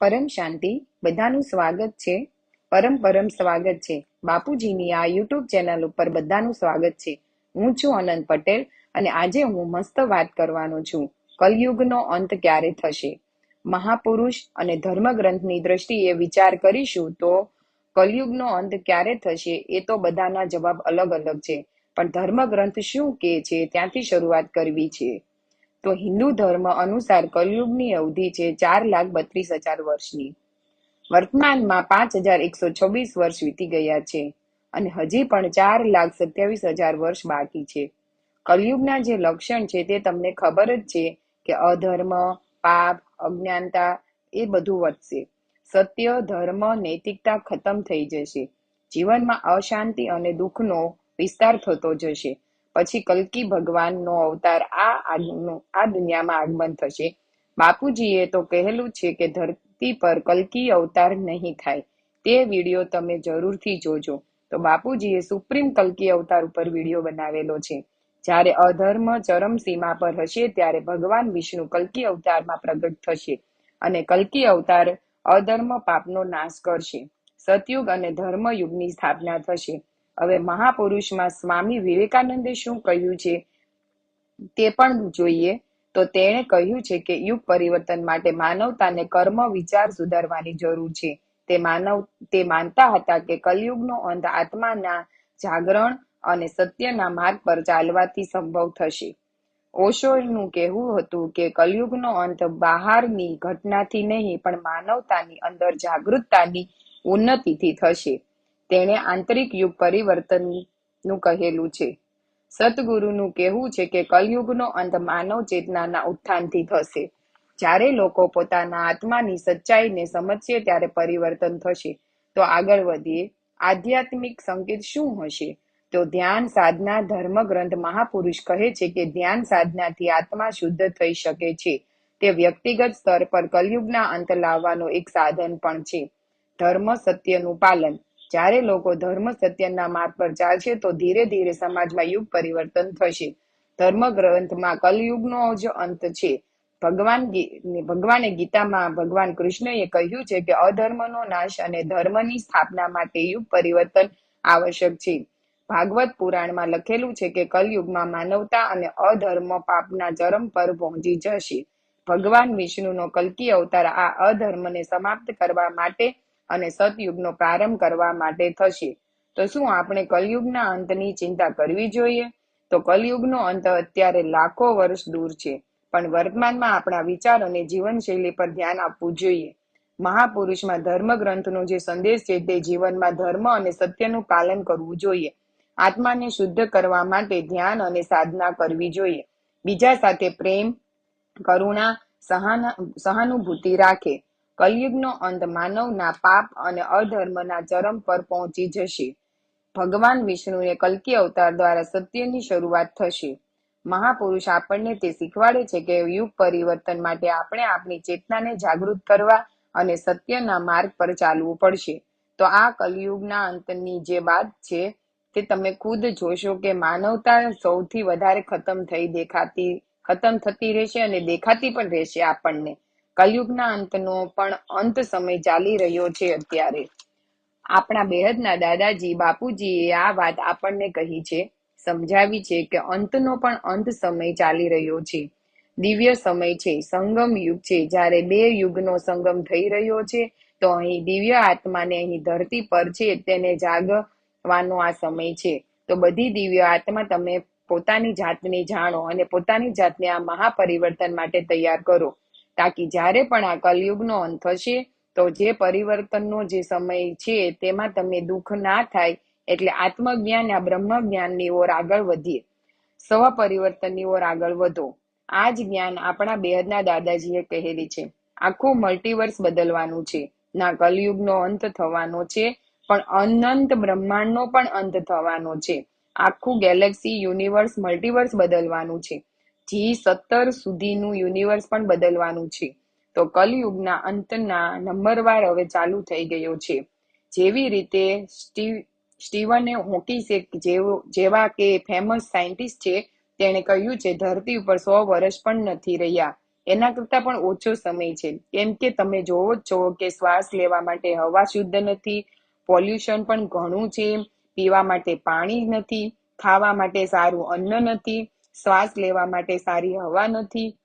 પરમ શાંતિ, બધાનું સ્વાગત છે. પરમ પરમ સ્વાગત છે. બાપુજીની આ યુટ્યુબ ચેનલ ઉપર બધાનું સ્વાગત છે. હું છું અનંત પટેલ અને આજે હું મસ્ત વાત કરવાનો છું. કલયુગનો અંત ક્યારે થશે? મહાપુરુષ અને ધર્મગ્રંથની દ્રષ્ટિએ વિચાર કરીશું તો કલયુગનો અંત ક્યારે થશે એ તો બધાના જવાબ અલગ અલગ છે. પણ ધર્મગ્રંથ શું કે છે ત્યાંથી શરૂઆત કરવી છે. તો હિન્દુ ધર્મ અનુસાર કલયુગની અવધિ છે ચાર લાખ બત્રીસ હજાર વર્ષની. વર્તમાનમાં પાંચ હજાર એકસો છવ્વીસ વર્ષ વીતી ગયા છે અને હજી પણ ચાર લાખ સત્યાવીસ હજાર વર્ષ બાકી છે. કલયુગના જે લક્ષણ છે તે તમને ખબર જ છે કે અધર્મ, પાપ, અજ્ઞાનતા એ બધું વધશે. સત્ય, ધર્મ, નૈતિકતા ખતમ થઈ જશે. જીવનમાં અશાંતિ અને દુઃખનો વિસ્તાર થતો જશે. પછી કલ્કી ભગવાનનો અવતાર આ આ દુનિયામાં આગમન થશે. બાપુજીએ તો કહેલું છે કે ધરતી પર કલ્કી અવતાર નહીં થાય. તે વીડિયો તમે જરૂરથી જોજો. તો બાપુજીએ સુપ્રીમ કલ્કી અવતાર ઉપર વીડિયો બનાવેલો છે. જ્યારે અધર્મ ચરમસીમા પર હશે ત્યારે ભગવાન વિષ્ણુ કલ્કી અવતારમાં પ્રગટ થશે અને કલ્કી અવતાર અધર્મ પાપનો નાશ કરશે. સતયુગ અને ધર્મયુગની સ્થાપના થશે. હવે મહાપુરુષમાં સ્વામી વિવેકાનંદે શું કહ્યું છે તે પણ જોઈએ. તો તેણે કહ્યું છે કે યુગ પરિવર્તન માટે માનવતાને કર્મ વિચાર સુધારવાની જરૂર છે. તે માનવ, તે માનતા હતા કે કલયુગનો અંત આત્માના જાગરણ અને સત્યના માર્ગ પર ચાલવાથી સંભવ થશે. ઓશોનું કહેવું હતું કે કલયુગનો અંત બહારની ઘટનાથી નહીં, પણ માનવતાની અંદર જાગૃતતાની ઉન્નતિથી થશે. તેણે આંતરિક યુગ પરિવર્તનનું કહેલું છે. સદગુરુનું કહેવું છે કે કલયુગનો અંત માનવ ચેતનાના ઉત્થાનથી થશે. જ્યારે લોકો પોતાના આત્માની સચ્ચાઈને સમજશે ત્યારે પરિવર્તન થશે. તો આગળ વધીએ. આધ્યાત્મિક સંકેત શું હશે? તો ધ્યાન સાધના ધર્મગ્રંથ મહાપુરુષ કહે છે કે ધ્યાન સાધનાથી આત્મા શુદ્ધ થઈ શકે છે. તે વ્યક્તિગત સ્તર પર કલયુગના અંત લાવવાનો એક સાધન પણ છે. ધર્મ સત્યનું પાલન. જ્યારે લોકો ધર્મ સત્યના માર્ગ પર ચાલશે તો ધીરે ધીરે સમાજમાં યુગ પરિવર્તન થશે. ધર્મ ગ્રંથમાં કલયુગનો જ અંત છે. ભગવાન ભગવાને ગીતામાં ભગવાન કૃષ્ણએ કહ્યું છે કે અધર્મનો નાશ અને ધર્મની સ્થાપના માટે યુગ પરિવર્તન આવશ્યક છે. ભાગવત પુરાણમાં લખેલું છે કે કલયુગમાં માનવતા અને અધર્મ પાપના ચરમ પર પહોંચી જશે. ભગવાન વિષ્ણુનો કલ્કી અવતાર આ અધર્મને સમાપ્ત કરવા માટે અને સતયુગનો પ્રારંભ કરવા માટે થશે. તો શું આપણે કલયુગના અંતની ચિંતા કરવી જોઈએ? તો કલયુગનો અંત અત્યારે લાખો વર્ષ દૂર છે, પણ વર્તમાનમાં આપણા વિચાર અને જીવનશૈલી પર ધ્યાન આપવું જોઈએ. મહાપુરુષમાં ધર્મ ગ્રંથનો જે સંદેશ છે તે જીવનમાં ધર્મ અને સત્યનું પાલન કરવું જોઈએ. આત્માને શુદ્ધ કરવા માટે ધ્યાન અને સાધના કરવી જોઈએ. બીજા સાથે પ્રેમ, કરુણા, સહાના, સહાનુભૂતિ રાખે. કલયુગનો અંત માનવના પાપ અને અધર્મના ચરમ પર પહોંચી જશે. ભગવાન વિષ્ણુને કલ્કી અવતાર દ્વારા સત્યની શરૂઆત થશે. મહાપુરુષ આપણને તે શીખવાડે છે કે યુગ પરિવર્તન માટે આપણે આપણી ચેતનાને જાગૃત કરવા અને સત્યના માર્ગ પર ચાલવું પડશે. તો આ કલયુગના અંતની જે વાત છે તે તમે ખુદ જોશો કે માનવતા સૌથી વધારે ખતમ થઈ દેખાતી, ખતમ થતી રહેશે અને દેખાતી પણ રહેશે આપણને. કલયુગના અંતનો પણ અંત સમય ચાલી રહ્યો છે અત્યારે. આપણા બેહદના દાદાજી, બાપુજીએ આ વાત આપણને કહી છે, સમજાવી છે કે અંતનો પણ અંત સમય ચાલી રહ્યો છે. દિવ્ય સમય છે, સંગમ યુગ છે. જ્યારે બે યુગનો સંગમ થઈ રહ્યો છે, તો અહીં દિવ્ય આત્માને અહીં ધરતી પર છે, તેને જાગવાનો આ સમય છે. તો બધી દિવ્ય આત્મા તમે પોતાની જાતને જાણો અને પોતાની જાતને આ મહાપરિવર્તન માટે તૈયાર કરો. તાકી જ્યારે પણ આ કલયુગનો અંત થશે તો જે પરિવર્તનનો જે સમય છે, તેમાં તમને દુઃખ ના થાય, એટલે આત્મજ્ઞાન આ બ્રહ્મ જ્ઞાનની ઓર આગળ વધીએ. સ્વ પરિવર્તનની ઓર આગળ વધો. આ જ જ્ઞાન આપણા બેહદના દાદાજીએ કહેલી છે. આખું મલ્ટીવર્સ બદલવાનું છે. ના કલયુગનો અંત થવાનો છે, પણ અનંત બ્રહ્માંડનો પણ અંત થવાનો છે. આખું ગેલેક્સી યુનિવર્સ મલ્ટીવર્સ બદલવાનું છે. જી સત્તર સુધીનું યુનિવર્સ પણ બદલવાનું છે. તો કલયુગના અંતના નંબરવાર હવે ચાલુ થઈ ગયો છે. જેવી રીતે સ્ટીવ, સ્ટીવને હોકીસે જેવો, જેવા કે ફેમસ સાયન્ટિસ્ટ છે, તેણે કહ્યું છે, ધરતી ઉપર સો વર્ષ પણ નથી રહ્યા. એના કરતાં પણ ઓછો સમય છે. કેમ કે તમે જોવો જ છો કે શ્વાસ લેવા માટે હવા શુદ્ધ નથી, પોલ્યુશન પણ ઘણું છે, પીવા માટે પાણી નથી, ખાવા માટે સારું અન્ન નથી શ્વાસ લેવા માટે સારી હવા નથી.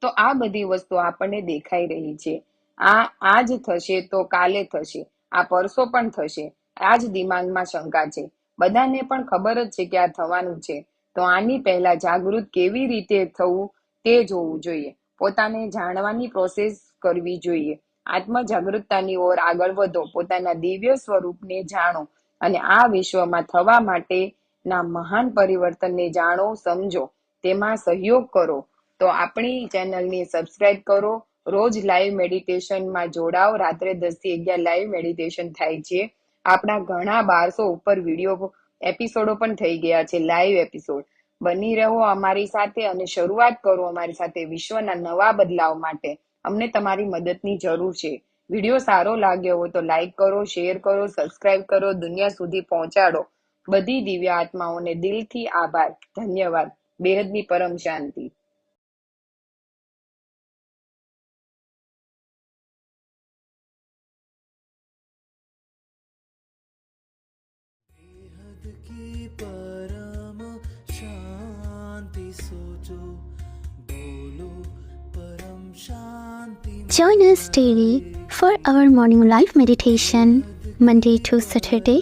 તો આ બધી વસ્તુ આપણને દેખાઈ રહી છે. આ આજ થશે તો કાલે થશે. આ પરસો પણ થશે. આ દિમાગમાં શંકા છે. બધાને પણ ખબર જ છે કે આ થવાનું છે. તો આની પહેલા જાગૃત કેવી રીતે થવું તે જોવું જોઈએ. પોતાને જાણવાની પ્રોસેસ કરવી જોઈએ. આત્મ જાગૃતતાની ઓર આગળ વધો. પોતાના દિવ્ય સ્વરૂપને જાણો. અને આ વિશ્વમાં થવા માટેના મહાન પરિવર્તનને જાણો, સમજો, તેમાં સહયોગ કરો. તો આપણી ચેનલને સબસ્ક્રાઇબ કરો. રોજ લાઈવ મેડિટેશનમાં જોડાઓ. રાત્રે દસથી અગિયાર લાઈવ મેડિટેશન થાય છે. આપણા ઘણા બારસો ઉપર વીડિયો એપિસોડો પણ થઈ ગયા છે, લાઈવ એપિસોડ. બની રહો અમારી સાથે અને શરૂઆત કરો અમારી સાથે વિશ્વના નવા બદલાવ માટે. અમને તમારી મદદની જરૂર છે. વીડિયો સારો લાગ્યો હોય તો લાઈક કરો, શેર કરો, સબસ્ક્રાઇબ કરો. દુનિયા સુધી પહોંચાડો. બધી દિવ્ય આત્માઓને દિલથી આભાર ધન્યવાદ બેહદની પરમ શાંતિ बेहद की परम शांति सोचो बोलो परम शांति Join us daily for our morning live meditation, Monday to Saturday,